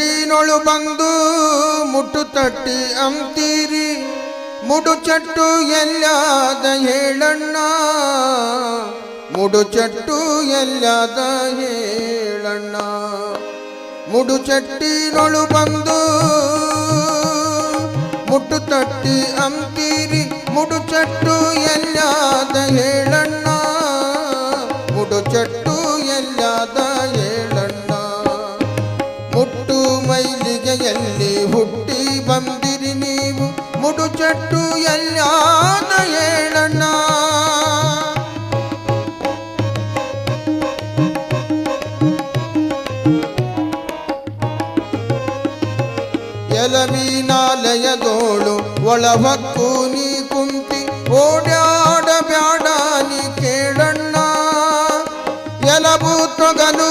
ಚಟ್ಟಿನೊಳು ಬಂದು ಮುಟ್ಟು ತಟ್ಟಿ ಅಂತೀರಿ ಮುಡು ಚಟ್ಟು ಎಲ್ಲಾದ ಹೇಳಣ್ಣ ಮುಡು ಚಟ್ಟು ಎಲ್ಲಾದ ಹೇಳಣ್ಣ ಮುಡು ಚಟ್ಟಿನೊಳು ಬಂದು ಮುಟ್ಟು ತಟ್ಟಿ ಅಂತೀರಿ ಮುಡು ಎಲಮೀನಾಲಯದೋಳು ಒಳಹಕ್ಕು ನೀ ಕುಂತಿ ಓಡಾಡ ಬ್ಯಾಡ ನೀ ಕೇಳಣ್ಣ. ಎಲಬು ತೊಗಲು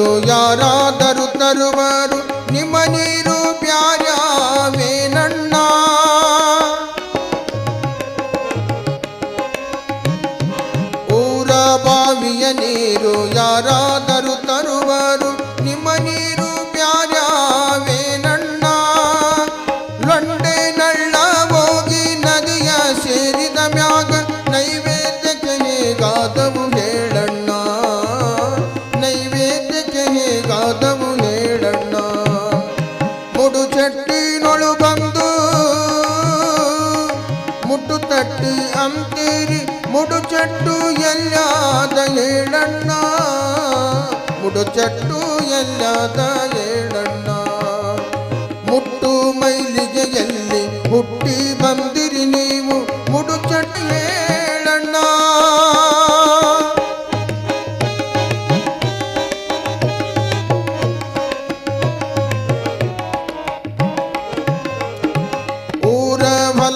ನೀರು ಯಾರಾದರೂ ತರುವರು ನಿಮ್ಮ ನೀರು ಪ್ಯಾರ್ಯಾವೇನಣ್ಣ ಊರ ಬಾವಿಯ ನೀರು ಯಾರಾದರೂ ತಟ್ಟಿ ಅಂತೀರಿ ಮುಡು ಚಟ್ಟು ಎಲ್ಲಾದ ಹೇಳಣ್ಣ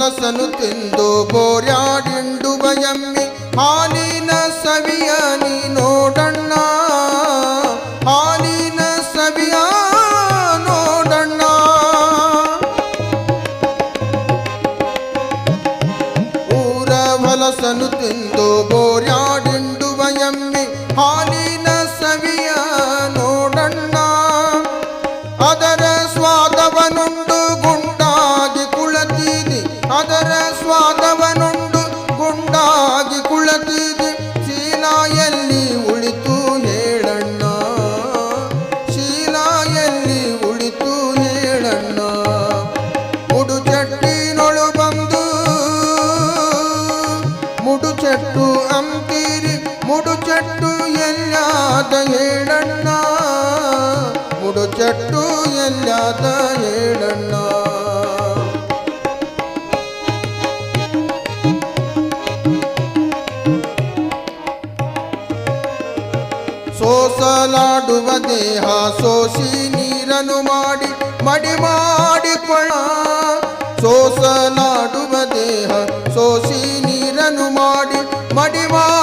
ಹೊಲಸನು ತಿಂದು ಬೋರ್ಯಾಡಿಂಡುವ ಎಮ್ಮಿ ಹಾಲಿನ ಸವಿಯ ನೀ ನೋಡಣ್ಣ ಹಾಲಿನ ಸವಿಯ ನೋಡಣ್ಣ ಊರ ಹೊಲಸನು ತಿಂದು ಬೋರ್ಯಾಡಿಂಡುವ ಎಲ್ಲಾದ ಹೇಳಣ್ಣ. ಸೋಸಲಾಡುವ ದೇಹ, ಸೋಸಿ ನೀರನು ಮಾಡಿ, ಮಡಿ ಮಾಡಿಕೊಳ್ಳ. ಸೋಸಲಾಡುವ ದೇಹ, ಸೋಸಿ ನೀರನು ಮಾಡಿ, ಮಡಿ ಮಾಡಿಕೊಳ್ಳಬೇಕಣ್ಣ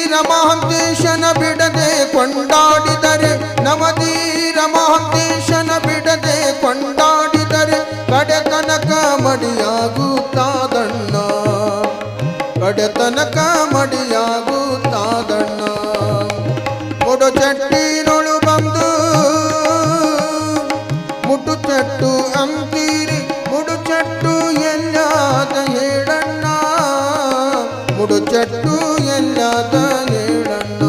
ನಮದೀರ ಮಹಂತೇಶನ ಬಿಡದೆ ಕೊಂಡಾಡಿದರೆ ನಮದೀರ ಮಹಂತೇಶನ ಬಿಡದೆ ಕೊಂಡಾಡಿದರೆ ಕಡೆ ಕನಕ ಮಡಿಯಾಗುತ್ತಾದಣ್ಣ ಎತ್ತು ಎಲ್ಲದ ಏಳಣ್ಣ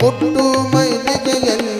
ಮುಟ್ಟು ಮೈಲಿಗೆ ಎಲ್ಲ